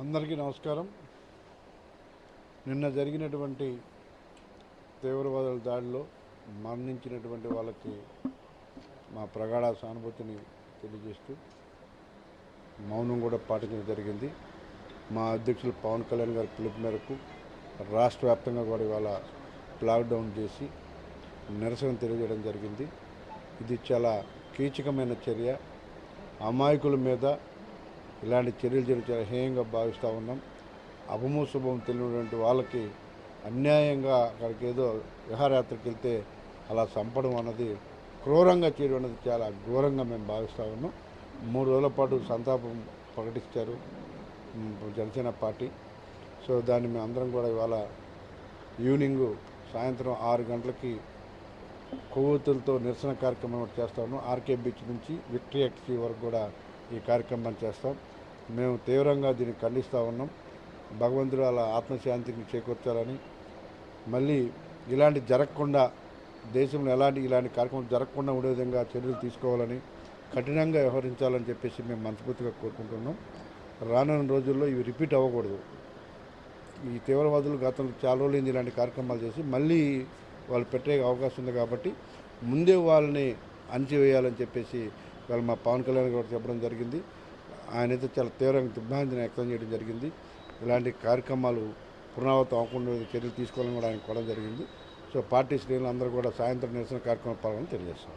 అందరికీ నమస్కారం. నిన్న జరిగినటువంటి తీవ్రవాదుల దాడిలో మరణించినటువంటి వాళ్ళకి మా ప్రగాఢ సానుభూతిని తెలియజేస్తూ మౌనం కూడా పాటించడం జరిగింది. మా అధ్యక్షులు పవన్ కళ్యాణ్ గారి పిలుపు మేరకు రాష్ట్ర వ్యాప్తంగా కూడా ఇవాళ లాక్డౌన్ చేసి నిరసన తెలియజేయడం జరిగింది. ఇది చాలా కీచకమైన చర్య. అమాయకుల మీద ఇలాంటి చర్యలు చేయడం హేయంగా భావిస్తూ ఉన్నాం. అభమో శుభం తెలియనటువంటి వాళ్ళకి అన్యాయంగా అక్కడికి ఏదో విహారయాత్రకి వెళ్తే అలా చంపడం అన్నది క్రూరంగా చేయడం అనేది చాలా ఘోరంగా మేము భావిస్తూ ఉన్నాం. మూడు రోజుల పాటు సంతాపం ప్రకటించారు జనసేన పార్టీ. సో దాన్ని మేము అందరం కూడా ఇవాళ ఈవినింగ్ సాయంత్రం ఆరు గంటలకి కొవ్వొత్తులతో నిరసన కార్యక్రమం చేస్తాము చేస్తా ఉన్నాం. ఆర్కే బీచ్ నుంచి విక్టరీ ఎక్స్పీ వరకు కూడా ఈ కార్యక్రమాన్ని చేస్తాం. మేము తీవ్రంగా దీన్ని ఖండిస్తూ ఉన్నాం. భగవంతుడు అలా ఆత్మశాంతిని చేకూర్చాలని. మళ్ళీ ఇలాంటి జరగకుండా దేశంలో ఎలాంటి ఇలాంటి కార్యక్రమం జరగకుండా ఉండే విధంగా చర్యలు తీసుకోవాలని కఠినంగా వ్యవహరించాలని చెప్పేసి మేము మనస్ఫూర్తిగా కోరుకుంటున్నాం. రానున్న రోజుల్లో ఇవి రిపీట్ అవ్వకూడదు. ఈ తీవ్రవాదులు గతంలో చాలా రోజులైంది ఇలాంటి కార్యక్రమాలు చేసి మళ్ళీ వాళ్ళు పెట్టే అవకాశం ఉంది కాబట్టి ముందే వాళ్ళని అణచివేయాలని చెప్పేసి వాళ్ళు మా పవన్ కళ్యాణ్ గారు చెప్పడం జరిగింది. ఆయన అయితే చాలా తీవ్రంగా దిగ్భ్రాంతిని వ్యక్తం చేయడం జరిగింది. ఇలాంటి కార్యక్రమాలు పునరావృతం అవ్వకుండా చర్యలు తీసుకోవాలని కూడా ఆయన కూడా జరిగింది. సో పార్టీ శ్రేణులు అందరూ కూడా సాయంత్రం నిరసన కార్యక్రమం పాల్గొని తెలియజేస్తాం.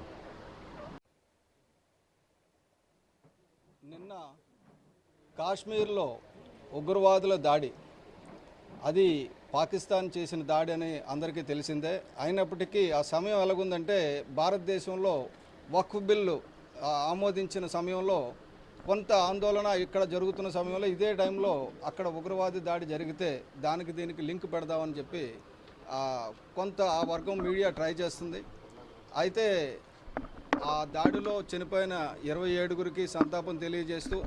నిన్న కాశ్మీర్లో ఉగ్రవాదుల దాడి. అది పాకిస్తాన్ చేసిన దాడి అని అందరికీ తెలిసిందే. అయినప్పటికీ ఆ సమయం ఎలాగుందంటే భారతదేశంలో వక్ఫ్ బిల్లు ఆమోదించిన సమయంలో కొంత ఆందోళన ఇక్కడ జరుగుతున్న సమయంలో ఇదే టైంలో అక్కడ ఉగ్రవాది దాడి జరిగితే దానికి దీనికి లింక్ పెడదామని చెప్పి కొంత ఆ వర్గం మీడియా ట్రై చేస్తుంది. అయితే ఆ దాడిలో చనిపోయిన ఇరవై ఏడుగురికి సంతాపం తెలియజేస్తూ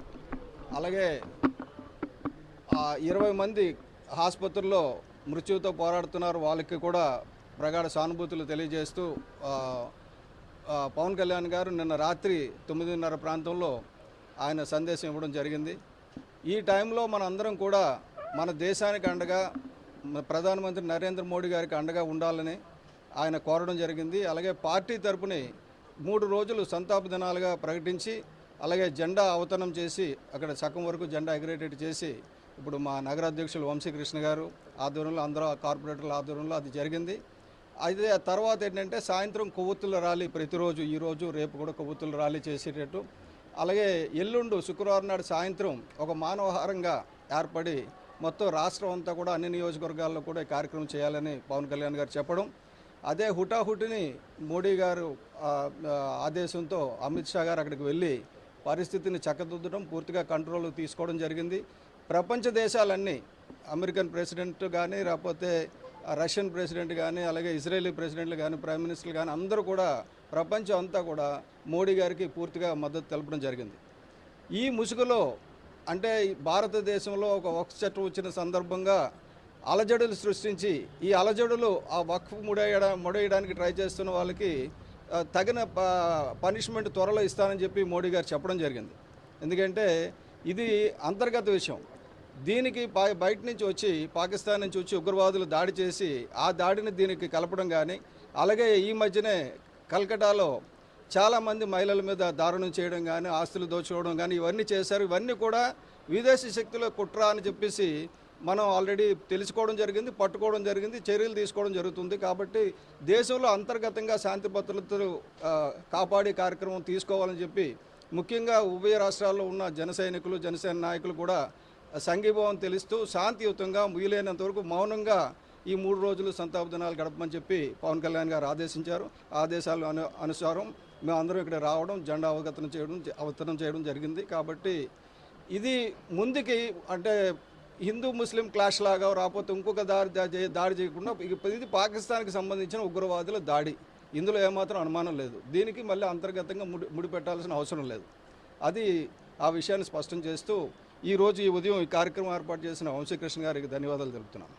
అలాగే ఆ ఇరవై మంది ఆసుపత్రుల్లో మృత్యువుతో పోరాడుతున్నారు. వాళ్ళకి కూడా ప్రగాఢ సానుభూతులు తెలియజేస్తూ పవన్ కళ్యాణ్ గారు నిన్న రాత్రి తొమ్మిదిన్నర ప్రాంతంలో ఆయన సందేశం ఇవ్వడం జరిగింది. ఈ టైంలో మన అందరం కూడా మన దేశానికి అండగా ప్రధానమంత్రి నరేంద్ర మోడీ గారికి అండగా ఉండాలని ఆయన కోరడం జరిగింది. అలాగే పార్టీ తరపుని మూడు రోజులు సంతాప దినాలుగా ప్రకటించి అలాగే జెండా అవతరణం చేసి అక్కడ సగం వరకు జెండా ఎగరేటెడ్ చేసి ఇప్పుడు మా నగరాధ్యక్షులు వంశీకృష్ణ గారు ఆధ్వర్యంలో అందరూ కార్పొరేటర్ల ఆధ్వర్యంలో అది జరిగింది. అయితే ఆ తర్వాత ఏంటంటే సాయంత్రం కొవ్వొత్తుల ర్యాలీ ప్రతిరోజు ఈరోజు రేపు కూడా కొవ్వొత్తుల ర్యాలీ చేసేటట్టు అలాగే ఎల్లుండు శుక్రవారం నాడు సాయంత్రం ఒక మానవహారంగా ఏర్పడి మొత్తం రాష్ట్రం అంతా కూడా అన్ని నియోజకవర్గాల్లో కూడా ఈ కార్యక్రమం చేయాలని పవన్ కళ్యాణ్ గారు చెప్పడం. అదే హుటాహుటిని మోడీ గారు ఆదేశంతో అమిత్ షా గారు అక్కడికి వెళ్ళి పరిస్థితిని చక్కదిద్దడం పూర్తిగా కంట్రోల్ తీసుకోవడం జరిగింది. ప్రపంచ దేశాలన్నీ అమెరికన్ ప్రెసిడెంట్ కానీ లేకపోతే రష్యన్ ప్రెసిడెంట్ కానీ అలాగే ఇజ్రాయేలీ ప్రెసిడెంట్లు కానీ ప్రైమ్ మినిస్టర్లు కానీ అందరూ కూడా ప్రపంచం అంతా కూడా మోడీ గారికి పూర్తిగా మద్దతు తెలపడం జరిగింది. ఈ ముసుగులో అంటే భారతదేశంలో ఒక వక్ఫ్ చట్టం వచ్చిన సందర్భంగా అలజడులు సృష్టించి ఈ అలజడులు ఆ వక్ఫ్ ముడేయడా ముడేయడానికి ట్రై చేస్తున్న వాళ్ళకి తగిన ప- పనిష్మెంట్ త్వరలో ఇస్తానని చెప్పి మోడీ గారు చెప్పడం జరిగింది. ఎందుకంటే ఇది అంతర్గత విషయం. దీనికి బయట నుంచి వచ్చి పాకిస్తాన్ నుంచి వచ్చి ఉగ్రవాదులు దాడి చేసి ఆ దాడిని దీనికి కలపడం కానీ అలాగే ఈ మధ్యనే కల్కటాలో చాలామంది మహిళల మీద దారుణం చేయడం కానీ ఆస్తులు దోచుకోవడం కానీ ఇవన్నీ చేశారు. ఇవన్నీ కూడా విదేశీ శక్తుల కుట్ర అని చెప్పేసి మనం ఆల్రెడీ తెలుసుకోవడం జరిగింది పట్టుకోవడం జరిగింది చర్యలు తీసుకోవడం జరుగుతుంది. కాబట్టి దేశంలో అంతర్గతంగా శాంతి భద్రతలు కాపాడే కార్యక్రమం తీసుకోవాలని చెప్పి ముఖ్యంగా ఉభయ రాష్ట్రాల్లో ఉన్న జన సైనికులు జనసేన నాయకులు కూడా సంఘీభావం తెలుస్తూ శాంతియుతంగా ముయ్యలేనంత వరకు మౌనంగా ఈ మూడు రోజులు సంతాప దినాలు గడపమని చెప్పి పవన్ కళ్యాణ్ గారు ఆదేశించారు. ఆదేశాలు అను అనుసారం మేము ఇక్కడ రావడం జెండా అవగతనం చేయడం అవతరణ చేయడం జరిగింది. కాబట్టి ఇది ముందుకి అంటే హిందూ ముస్లిం క్లాష్ లాగా రాకపోతే ఇంకొక దారి దాడి చేయకుండా ఇది పాకిస్తాన్కి సంబంధించిన ఉగ్రవాదుల దాడి. ఇందులో ఏమాత్రం అనుమానం లేదు. దీనికి మళ్ళీ అంతర్గతంగా ముడి ముడిపెట్టాల్సిన అవసరం లేదు. అది ఆ విషయాన్ని స్పష్టం చేస్తూ ఈరోజు ఈ ఉదయం ఈ కార్యక్రమం ఏర్పాటు చేసిన వంశీకృష్ణ గారికి ధన్యవాదాలు తెలుపుతున్నాను